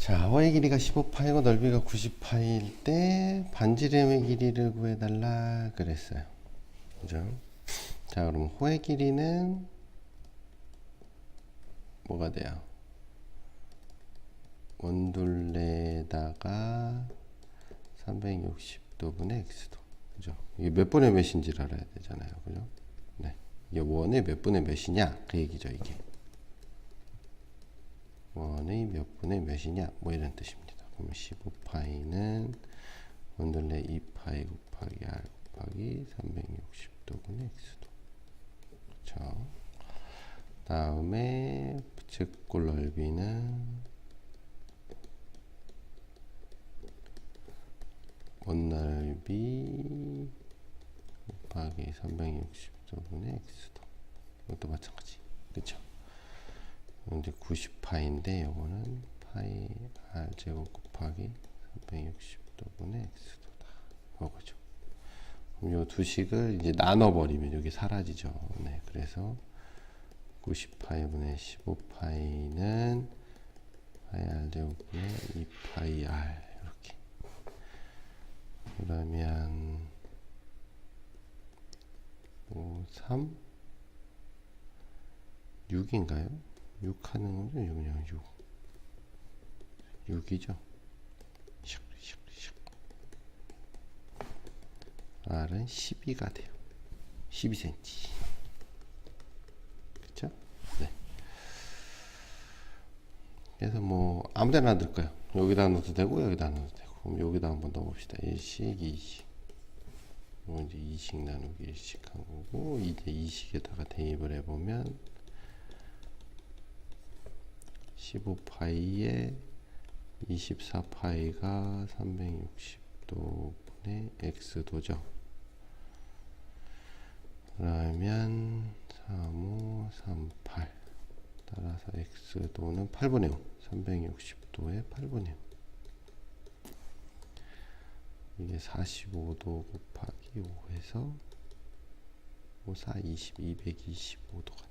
자, 호의 길이가 15파이고 넓이가 90파일 때 반지름의 길이를 구해달라 그랬어요. 그죠? 자, 그럼 호의 길이는 뭐가 돼요? 원둘레에다가 360도분의 x도. 그죠? 이게 몇 분의 몇인지를 알아야 되잖아요. 그죠? 네. 이게 원의 몇 분의 몇이냐? 그 얘기죠, 이게. 원의 몇 분의 몇이냐? 뭐 이런 뜻입니다. 그럼 15파이는 원둘레 2파이 곱하기 r 곱하기 360도분의 x도. 그렇죠? 다음에 측골 넓이는 원넓이 곱하기 360도분의 x도. 이것도 마찬가지. 그렇죠? 이제 90파인데 요거는 파이 r 제곱 곱하기 360도분의 x도다. 이거죠. 그럼 요 두 식을 이제 나눠 버리면 여기 사라지죠. 네. 그래서 90파이분의 15파이는 파이 r 제곱분의 2파이 r 이렇게. 그러면 5, 3 6인가요? 6 하는 거죠? 그냥 6 6이죠? 샥샥샥 R은 12가 돼요 12cm 그쵸? 네 그래서 뭐 아무데나 넣을까요? 여기다 넣어도 되고 여기다 넣어도 되고 그럼 여기다 한번 넣어봅시다 1식 2식 이거 이제 2식 나누기 1식 한 거고 이제 2식에다가 대입을 해보면 15파이에 24파이가 360도분의 x도죠. 그러면 35, 38 따라서 x도는 8분의 5 360도의 8분의 5 이게 45도 곱하기 5해서 5, 4, 20, 225도가